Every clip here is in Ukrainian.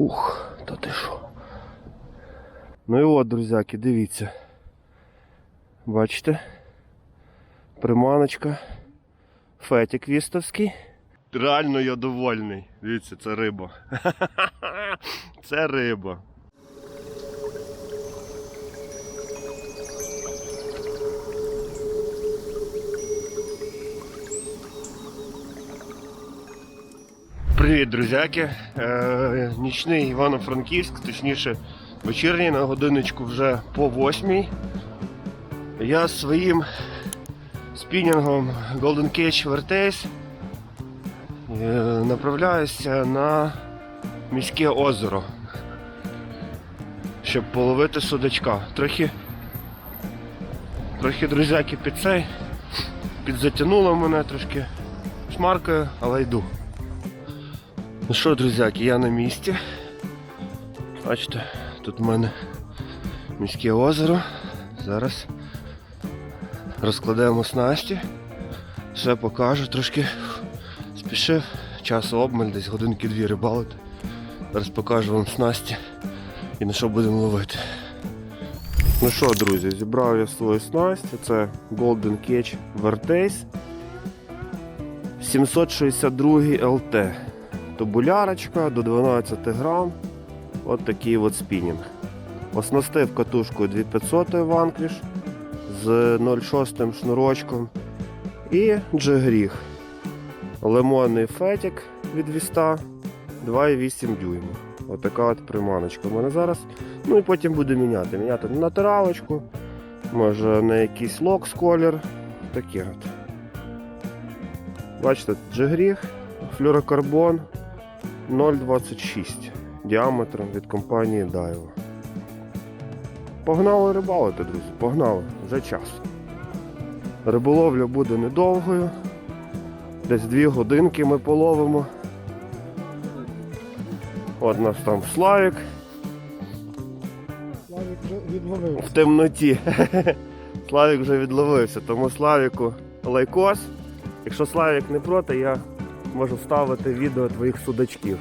Ух, та ти що. Ну і от, друзяки, дивіться. Бачите? Приманочка. Фетик вістовський. Реально я довольний. Дивіться, це риба. Це риба. Привіт, друзяки. Е, нічний Івано-Франківськ, точніше, вечірній на годиночку вже по восьмій. Я своїм спінінгом Golden Cage Vertace е, направляюся на міське озеро, щоб половити судачка. Трохи, трохи друзяки під цей, підзатягнуло мене трошки шмаркою, але йду. Ну що, друзяки, я на місці. Бачите, тут в мене міське озеро. Зараз розкладемо снасті. Все покажу, трошки спішив. Часу обмаль, десь годинки дві рибалити. Зараз покажу вам снасті і на що будемо ловити. Ну що, друзі, зібрав я свою снасть. Це Golden Catch Vertace 762 LT. Тобулярочка до 12 грам. От такий от спінінг. Оснастив катушкою 2500 ванкліш з 0,6 шнурочком і джигріг. Лимонний фетик від віста 2,8 дюйма. Отака от приманочка в мене зараз. Ну і потім буду міняти. Міняти на натиралочку, може на якийсь локс колір. Таке от. Бачите, джигріг, флюрокарбон 0,26 діаметром від компанії Daiwa. Погнали рибалити, друзі, погнали, вже час. Риболовля буде недовгою. Десь 2 годинки ми половимо. От у нас там Славік Славік вже відловив. в темноті. Славік вже відловився, тому Славіку лайкос. Якщо Славік не проти, я можу ставити відео твоїх судачків.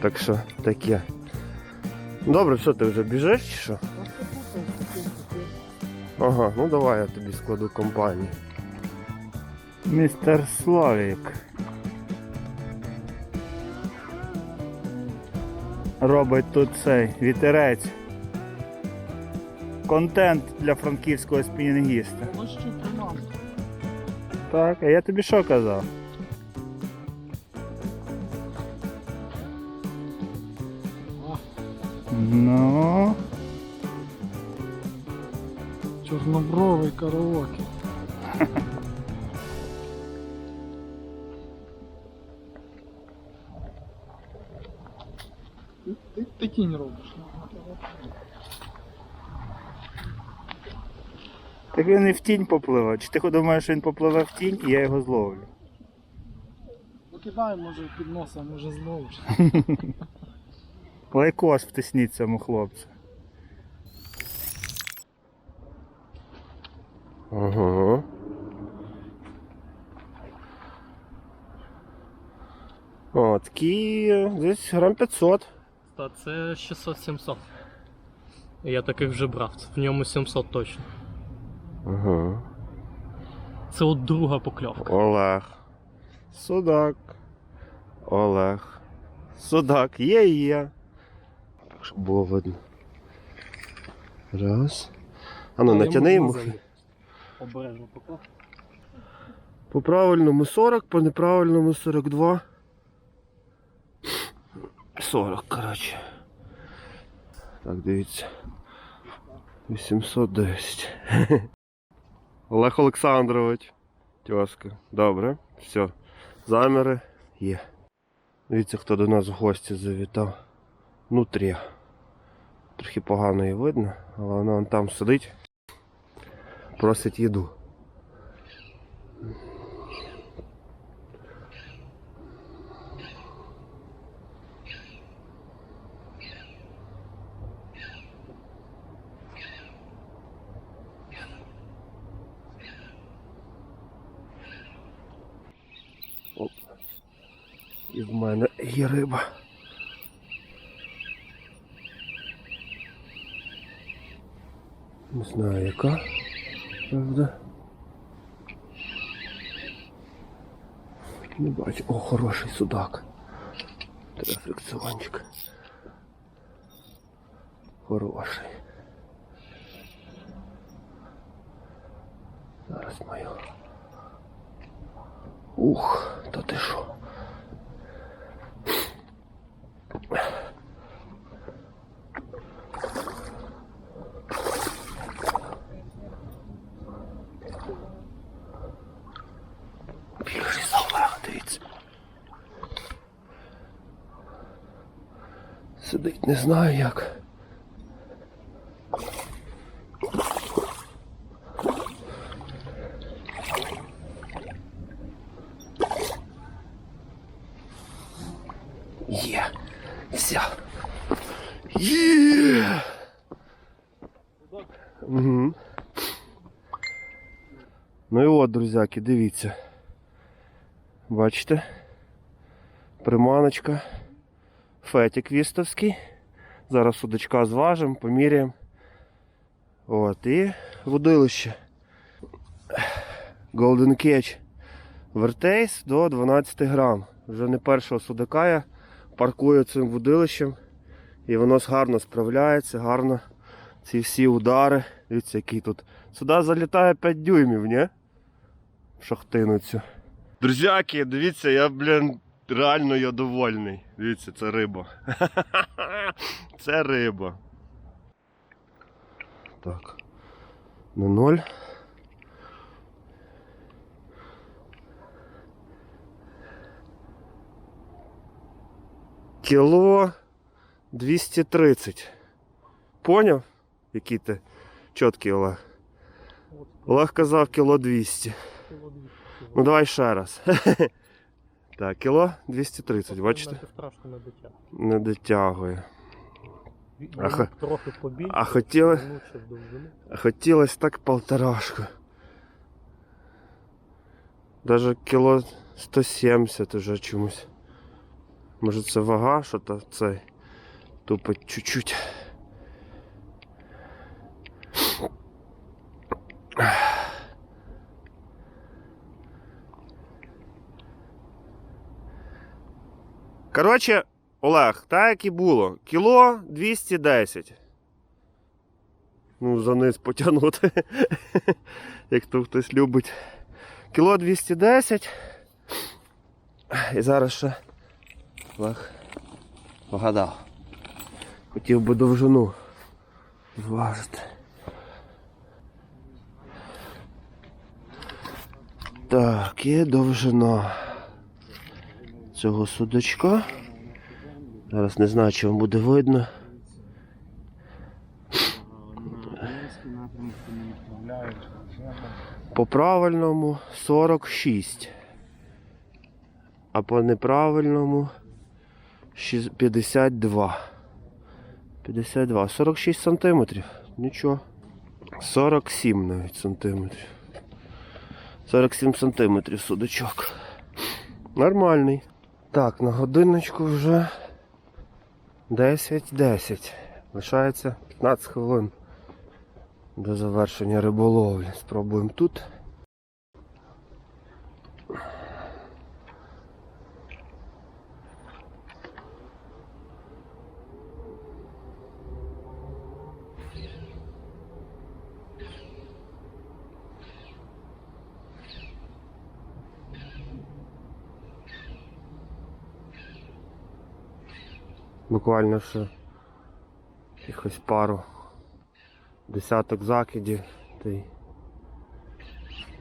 Так що таке. Добре, що ти вже біжиш чи що? Ага, ну давай я тобі складу компанію. Містер Славік. Робить тут цей вітерець. Контент для франківського спінінгіста. Так, а я тобі що казав? Ну. Чорнобровий караоке. Ти, ти, ти тінь робиш. Так він і в тінь попливе. Чи ти думаєш, що він попливе в тінь і я його зловлю? Викидай, може під носа, може зловиш. Лайкос втисніть цьому хлопцю. Ага. О, такі десь грам 500. Та це 600-700. Я таких вже брав. В ньому 700 точно. Ага. Це от друга покльовка. Олег. Судак. Олег. Судак. Є, є. Так, щоб було видно. Раз. А ну, натяни йому. Обережно поклав. По правильному 40, по неправильному 42. 40, коротше. Так, дивіться. 810. Олег Олександрович. Тьоска. Добре. Все. Заміри є. Дивіться, хто до нас в гості завітав. Внутрі. Трохи погано її видно, але вона вон там сидить. Просить їду. Оп. І в мене є риба. Не знаю яка. Правда. Не бачу. О, хороший судак. Рефлексіончик. Хороший. Зараз мою. Ух, та ти що? Більше за Олега, дивіться. Сидить, не знаю як. Є. Взяв. Є. Угу. Ну і от, друзяки, дивіться. Бачите? Приманочка. Фетік вістовський. Зараз судочка зважимо, поміряємо. От, і водилище. Golden Catch. Вертейс до 12 грам. Вже не першого судака я паркую цим водилищем. І воно гарно справляється, гарно ці всі удари. Дивіться, який тут. Сюди залітає 5 дюймів, ні? Шахтину цю. Друзяки, дивіться, я, блін, реально я довольний. Дивіться, це риба. Це риба. Так. На ноль. Кіло 230. Поняв? Який ти чіткий Олег? Олег казав кіло 200. Ну давай ще раз. Так, кіло 230, бачите? Страшно на дитя. Не дотягує. А Воно хо- трохи побільше. а хотіли- тягнуче в довжину. А Хотілося так полторашку. Даже кіло 170 уже чомусь. Може це вага, що то цей. Тупо чуть-чуть. Коротше, Олег, так і було. Кіло 210. Ну, за низ потягнути. Як то хтось любить. Кіло 210. І зараз ще Олег вгадав. Хотів би довжину зважити. Так, є довжина цього судочка. Зараз не знаю, чи вам буде видно. По правильному 46. А по неправильному 52. 52. 46 сантиметрів. Нічого. 47 навіть сантиметрів. 47 сантиметрів судочок. Нормальний. Так, на годиночку вже 10-10. Лишається 15 хвилин до завершення риболовлі. Спробуємо тут. Буквально ще якось пару десяток закидів та й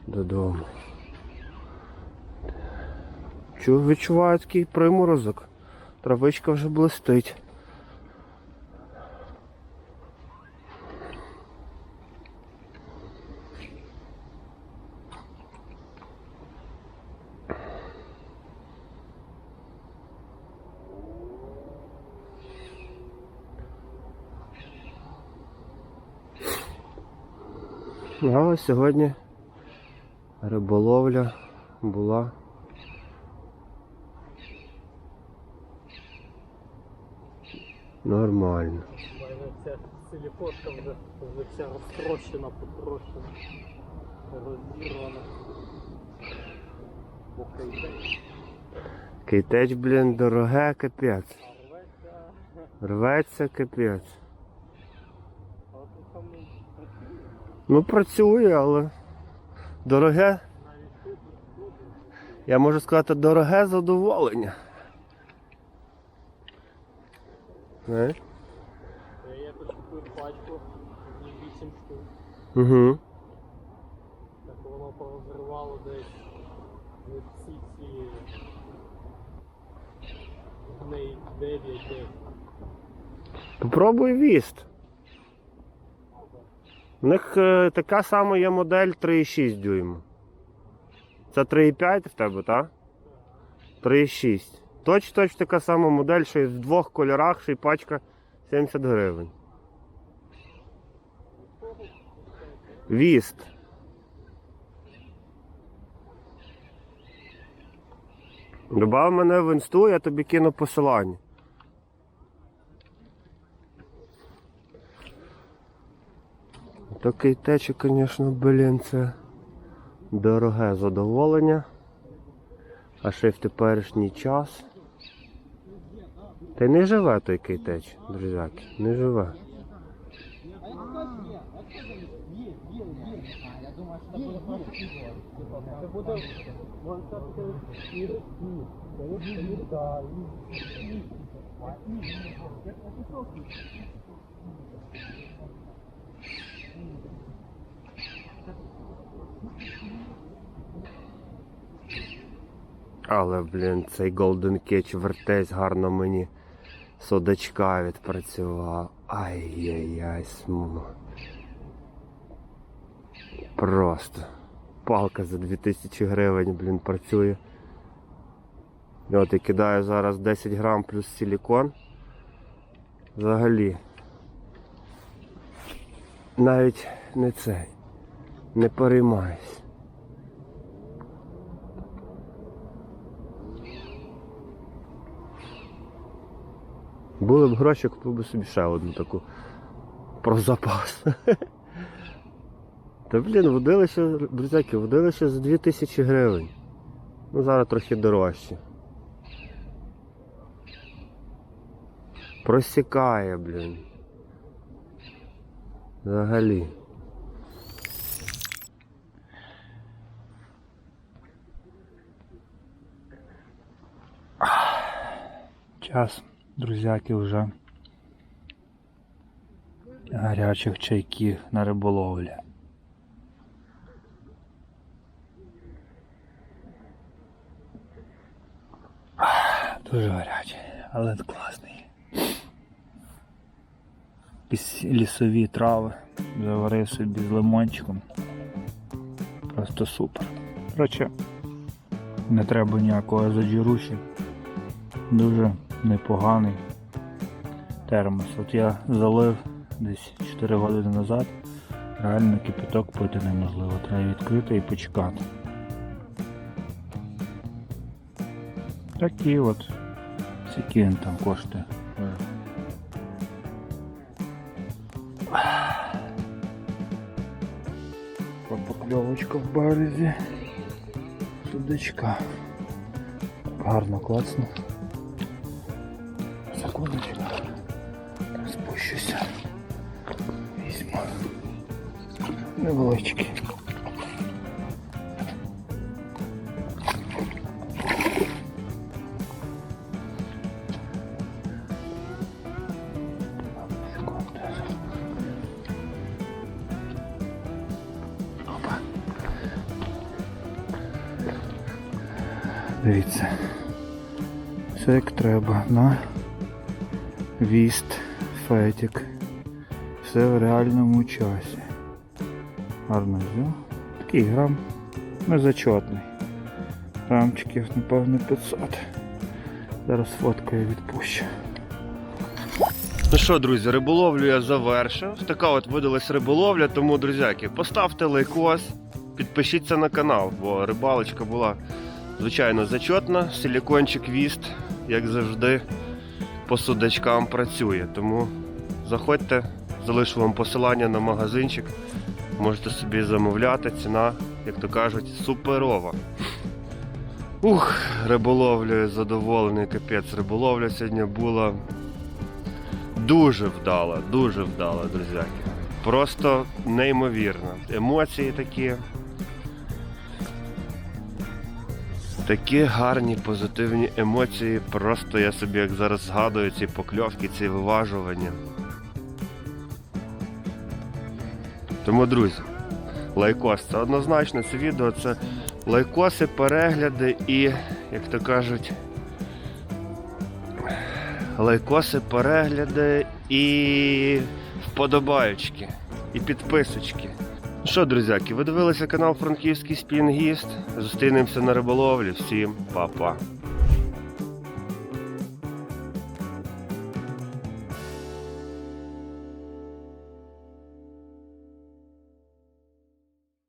додому. Чую, відчуваю такий приморозок. Травичка вже блистить. А ось сьогодні риболовля була. Нормально. Майже ця силікошка вже, вже вся розтрощена, потрощена, розірвана. Бо кейтеч. Кейтеч, блін, дороге, капець. Рветься, Рветься, капець. але тут там працює. Ну, працює, але дороге. Я можу сказати, дороге задоволення. Знаєш? Я купив пачку, в ній 8 штук. Угу. Так воно порозривало десь від всі ці в неї 9 десь. Попробуй віст. У них е, така сама є модель 3,6 дюйма. Це 3,5 в тебе, так? 3,6. Точ точ така сама модель, що й в двох кольорах, що й пачка 70 гривень. Віст. Добав мене в інсту, я тобі кину посилання. Такий тече, звісно, блін, це дороге задоволення. А ще й в теперішній час. Та й не живе той кейтеч, друзяки, не живе. Але, блін, цей Golden Cage вертець гарно мені судачка відпрацював. Ай-яй-яй, сму. Просто. Палка за 2000 гривень, блін, працює. От і кидаю зараз 10 грам плюс силікон. Взагалі. Навіть не цей. Не переймаюсь. Були б гроші, купив би собі ще одну таку про запас. Та блін, водилище, друзяки, водилище за 2000 гривень. Ну зараз трохи дорожче. Просікає, блін. Взагалі. Час, друзяки, вже гарячих чайків на риболовлі. Дуже гарячий, але класний. Якісь лісові трави. Заварив собі з лимончиком. Просто супер. Коротше, не треба ніякого заджируші. Дуже непоганий термос. От я залив десь 4 години назад. Реально кипяток пити неможливо. Треба відкрити і почекати. Такі от. Скільки він там коштує. Покльовочка в березі. Судочка. Гарно класно. Секундочку. Спущуся. Візьму. Невеличкий. Все як треба на віст, фетік. Все в реальному часі. Гарно взяв. Такий грам незачетний. Грамчиків, напевно, 500. Зараз фоткаю відпущу. Ну що, друзі, риболовлю я завершив. Така от видалась риболовля, тому, друзяки, поставте лайкос, підпишіться на канал, бо рибалочка була звичайно зачетна. Силікончик віст, як завжди, по судачкам працює. Тому заходьте, залишу вам посилання на магазинчик. Можете собі замовляти. Ціна, як то кажуть, суперова. Ух, риболовлею задоволений, капець. Риболовля сьогодні була дуже вдала, дуже вдала, друзяки. Просто неймовірно. Емоції такі. Такі гарні позитивні емоції. Просто я собі як зараз згадую ці покльовки, ці виважування. Тому, друзі, лайкос це однозначно це відео, це лайкоси, перегляди і, як то кажуть, лайкоси, перегляди і вподобаючки, і підписочки. Що, друзяки, ви дивилися канал Франківський Спінгіст. Зустрінемося на риболовлі. Всім па-па.